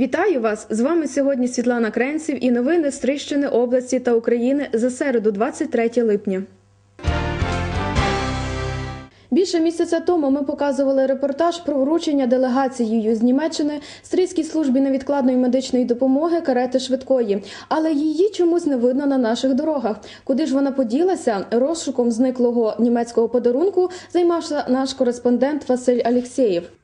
Вітаю вас! З вами сьогодні Світлана Кренців і новини з Трищини області та України за середу, 23 липня. Більше місяця тому ми показували репортаж про вручення делегацією з Німеччини стрійській службі невідкладної медичної допомоги карети швидкої, але її чомусь не видно на наших дорогах. Куди ж вона поділася? Розшуком зниклого німецького подарунку займався наш кореспондент Василь Алєксєєв.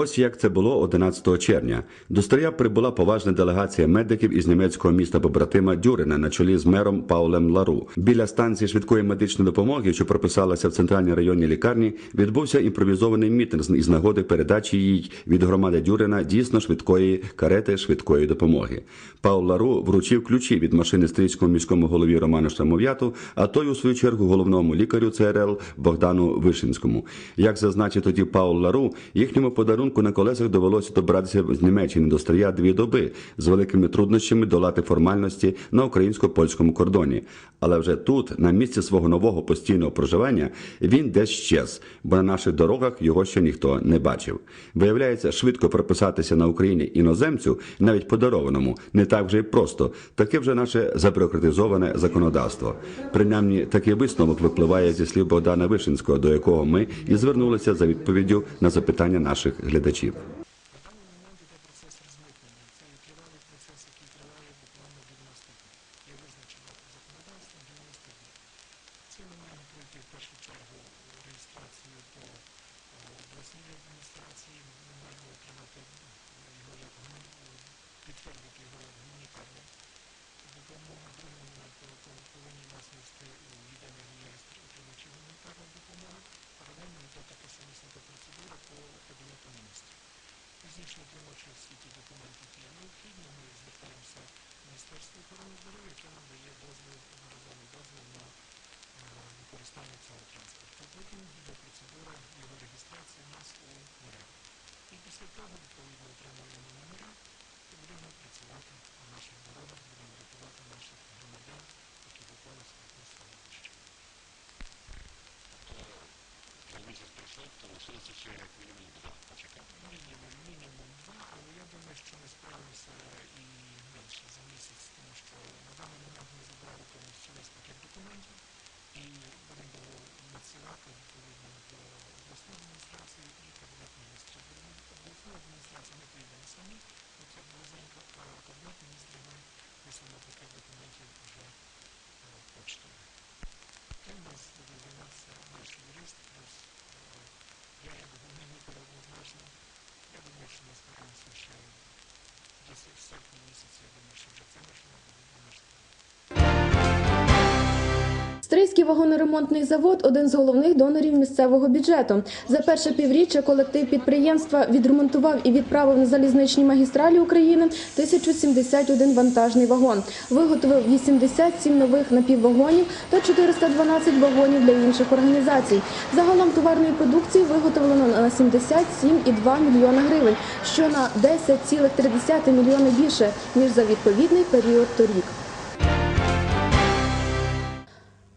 Ось як це було 11 червня. До Стрия прибула поважна делегація медиків із німецького міста побратима Дюрина на чолі з мером Паулем Лару. Біля станції швидкої медичної допомоги, що прописалася в центральній районній лікарні, відбувся імпровізований мітинг із нагоди передачі їй від громади Дюрина дійсно швидкої карети швидкої допомоги. Паул Лару вручив ключі від машини стрийському міському голові Роману Штамов'яту, а той у свою чергу головному лікарю ЦРЛ Богдану Вишинському. Як зазначив тоді Паул Лару, їхньому подарунку на колесах довелося добратися з Німеччини до Стрия дві доби з великими труднощами долати формальності на українсько-польському кордоні. Але вже тут, на місці свого нового постійного проживання, він десь щез, бо на наших дорогах його ще ніхто не бачив. Виявляється, швидко прописатися на Україні іноземцю, навіть подарованому, не так вже й просто. Таке вже наше забюрократизоване законодавство. Принаймні, такий висновок випливає зі слів Богдана Вишинського, до якого ми і звернулися за відповіддю на запитання наших глядачів. На даний момент іде процес розмитнення. Це є тривалий процес, який триває буквально 90 днів. Є визначено законодавством 90 днів. Це ми маємо пройти в першу чергу реєстрацію до е, обласної адміністрації. Ми маємо отримати його як гуман- підтвердити його як гуманітарну допомогу. Другий момент пов- пов- повинні нас вести у єдиний реєстр отримувачів гуманітарної допомоги. Паралельно йде така самісна процедура по кабінету міністрів. Пізніше отримавши всі ті документи, які є необхідні, ми звертаємося в Міністерство охорони здоров'я, яке нам дає дозвіл, одноразовий дозвіл на е, використання цього транспорту. Потім йде процедура його реєстрації у нас у МРЕВ. І після того, відповідно, отримуємо номера і будемо працювати на наших дорогах, будемо рятувати наших громадян, які попали в скрутне становище. Місяць пройшов, то лишилося ще як мінімум два почекати. Мінімум, мінімум два, але я думаю, що ми справимося і менше за місяць, тому що на даний момент ми забрали повністю весь пакет документів і будемо ініціювати відповідно до обласної адміністрації і кабінет міністрів. Обласну адміністрацію ми прийдемо самі, це близенько, а Стрийський вагоноремонтний завод один з головних донорів місцевого бюджету. За перше півріччя колектив підприємства відремонтував і відправив на залізничні магістралі України 1071 вантажний вагон. Виготовив 87 нових напіввагонів та 412 вагонів для інших організацій. Загалом товарної продукції виготовлено на 77,2 мільйона гривень, що на 10,3 мільйони більше ніж за відповідний період торік.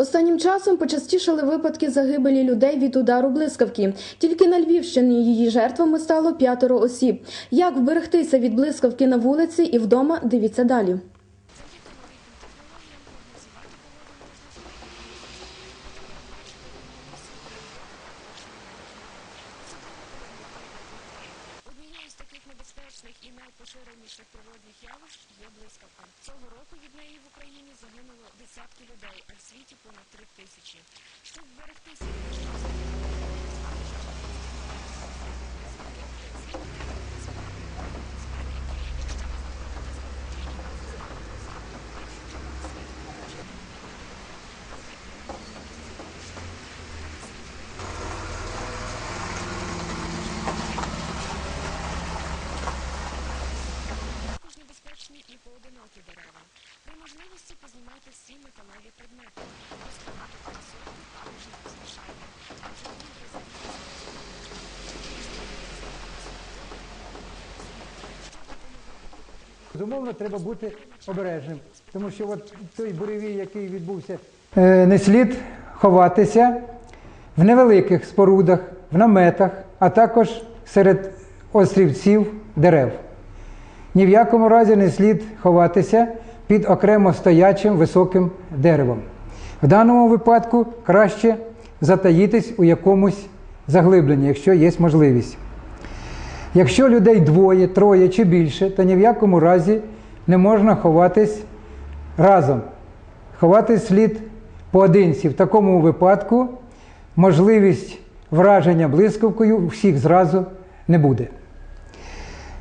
Останнім часом почастішали випадки загибелі людей від удару блискавки. Тільки на Львівщині її жертвами стало п'ятеро осіб. Як вберегтися від блискавки на вулиці і вдома? Дивіться далі. Однією з таких небезпечних і найпоширеніших природних явищ є блискавка. Цього року від неї в Україні загинуло десятки людей, а в світі понад три тисячі. Щоб зберегтися, також Безумовно, треба бути обережним, тому що от той буревій, який відбувся, е, не слід ховатися в невеликих спорудах, в наметах, а також серед острівців дерев. ні в якому разі не слід ховатися під окремо стоячим високим деревом. В даному випадку краще затаїтись у якомусь заглибленні, якщо є можливість. Якщо людей двоє, троє чи більше, то ні в якому разі не можна ховатись разом. Ховатись слід поодинці. В такому випадку можливість враження блискавкою всіх зразу не буде.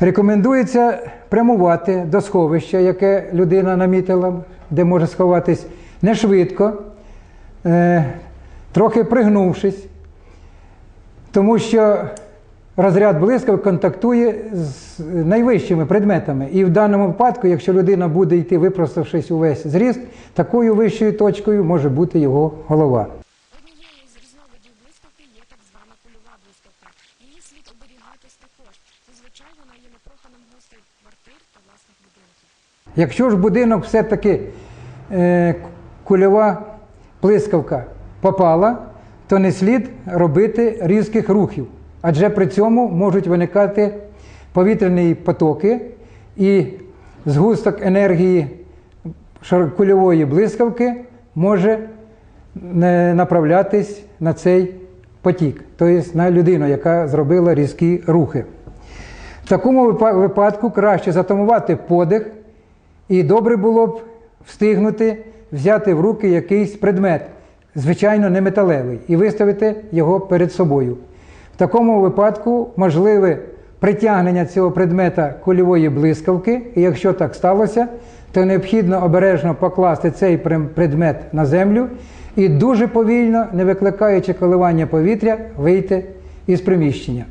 Рекомендується прямувати до сховища, яке людина намітила, де може сховатись, не швидко, е, трохи пригнувшись, тому що розряд блискавок контактує з найвищими предметами. І в даному випадку, якщо людина буде йти, випроставшись увесь зріст, такою вищою точкою може бути його голова. Однією з різновидів блискавки є так звана кульова блискавка. Її слід оберігатись також. Зазвичай вона є непроханим гостем квартир та власних будинків. Якщо ж будинок все-таки е, кульова блискавка попала, то не слід робити різких рухів, адже при цьому можуть виникати повітряні потоки і згусток енергії кульової блискавки може не направлятись на цей потік, тобто на людину, яка зробила різкі рухи. В такому випадку краще затамувати подих, і добре було б встигнути взяти в руки якийсь предмет, звичайно, не металевий, і виставити його перед собою. В такому випадку можливе притягнення цього предмета кульової блискавки, і якщо так сталося, то необхідно обережно покласти цей предмет на землю і дуже повільно, не викликаючи коливання повітря, вийти із приміщення.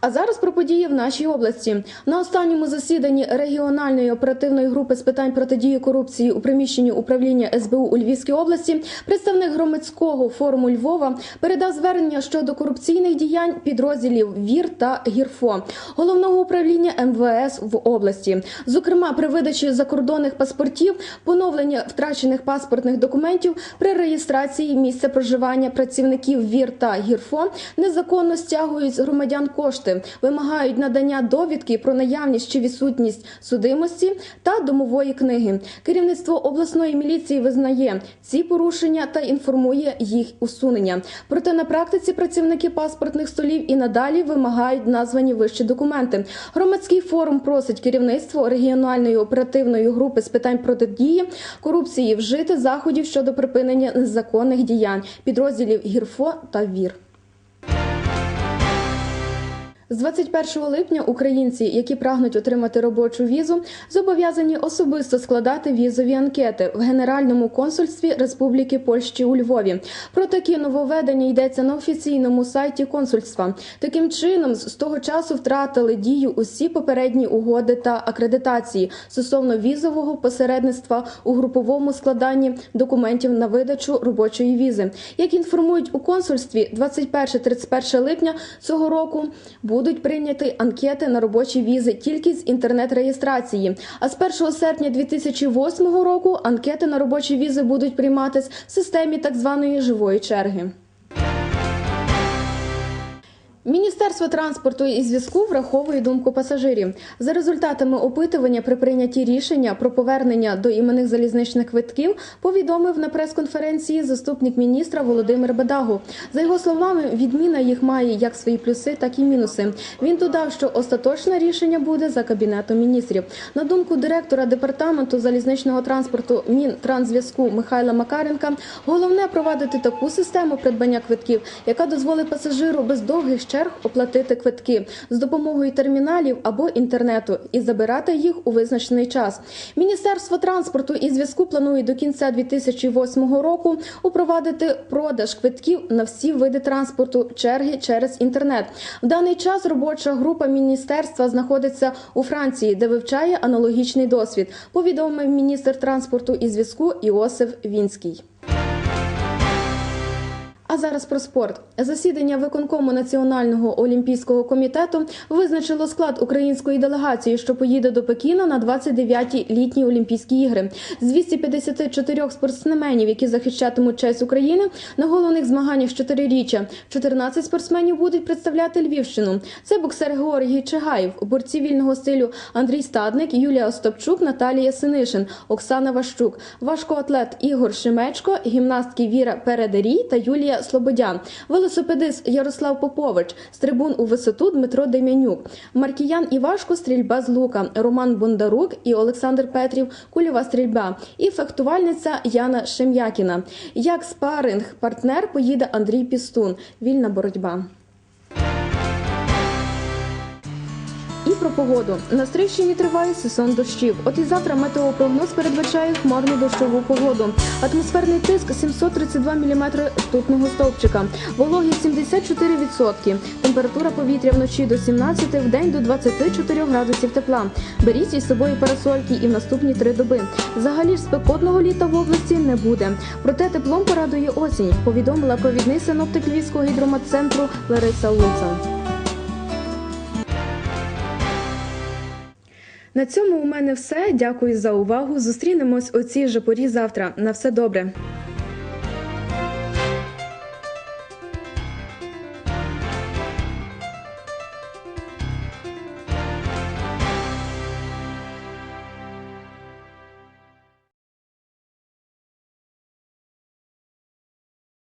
А зараз про події в нашій області. На останньому засіданні регіональної оперативної групи з питань протидії корупції у приміщенні управління СБУ у Львівській області представник громадського форуму Львова передав звернення щодо корупційних діянь підрозділів ВІР та ГІРФО головного управління МВС в області. Зокрема, при видачі закордонних паспортів, поновлення втрачених паспортних документів при реєстрації місця проживання працівників ВІР та ГІРФО незаконно стягують з громадян кошти, вимагають надання довідки про наявність чи відсутність судимості та домової книги. Керівництво обласної міліції визнає ці порушення та інформує їх усунення. Проте на практиці працівники паспортних столів і надалі вимагають названі вищі документи. Громадський форум просить керівництво регіональної оперативної групи з питань протидії корупції вжити заходів щодо припинення незаконних діянь підрозділів ГІРФО та ВІР. З 21 липня українці, які прагнуть отримати робочу візу, зобов'язані особисто складати візові анкети в Генеральному консульстві Республіки Польщі у Львові. Про такі нововведення йдеться на офіційному сайті консульства. Таким чином, з того часу втратили дію усі попередні угоди та акредитації стосовно візового посередництва у груповому складанні документів на видачу робочої візи. Як інформують у консульстві, 21-31 липня цього року будуть прийняті анкети на робочі візи тільки з інтернет-реєстрації. А з 1 серпня 2008 року анкети на робочі візи будуть прийматись в системі так званої живої черги. Міністерство транспорту і зв'язку враховує думку пасажирів. За результатами опитування при прийнятті рішення про повернення до іменних залізничних квитків повідомив на прес-конференції заступник міністра Володимир Бедагу. За його словами, відміна їх має як свої плюси, так і мінуси. Він додав, що остаточне рішення буде за кабінетом міністрів. На думку директора департаменту залізничного транспорту Мінтрансзв'язку Михайла Макаренка, головне провадити таку систему придбання квитків, яка дозволить пасажиру без довгих черг оплатити квитки з допомогою терміналів або інтернету і забирати їх у визначений час. Міністерство транспорту і зв'язку планує до кінця 2008 року упровадити продаж квитків на всі види транспорту черги через інтернет. В даний час робоча група міністерства знаходиться у Франції, де вивчає аналогічний досвід. Повідомив міністр транспорту і зв'язку Іосиф Вінський. А зараз про спорт. Засідання виконкому Національного олімпійського комітету визначило склад української делегації, що поїде до Пекіна на 29-ті літні Олімпійські ігри. З 254 спортсменів, які захищатимуть честь України на головних змаганнях з чотириріччя, 14 спортсменів будуть представляти Львівщину. Це боксер Георгій Чигаєв, борці вільного стилю Андрій Стадник, Юлія Остапчук, Наталія Синишин, Оксана Ващук, важкоатлет Ігор Шимечко, гімнастки Віра Передерій та Юлія Слободян, велосипедист Ярослав Попович, стрибун у висоту Дмитро Дем'янюк, Маркіян Івашко, стрільба з лука, Роман Бондарук і Олександр Петрів, кульова стрільба, і фехтувальниця Яна Шем'якіна. Як спаринг партнер поїде Андрій Пістун, вільна боротьба. Про погоду. На Стрийщині триває сезон дощів. От і завтра метеопрогноз передбачає хмарну дощову погоду. Атмосферний тиск 732 мм ртутного стовпчика. Вологість 74%. Температура повітря вночі до 17, в день до 24 градусів тепла. Беріть із собою парасольки і в наступні три доби. Взагалі ж спекотного літа в області не буде. Проте теплом порадує осінь, повідомила провідний синоптик Львівського гідрометцентру Лариса Луца. На цьому у мене все. Дякую за увагу. Зустрінемось у цій же порі завтра. На все добре.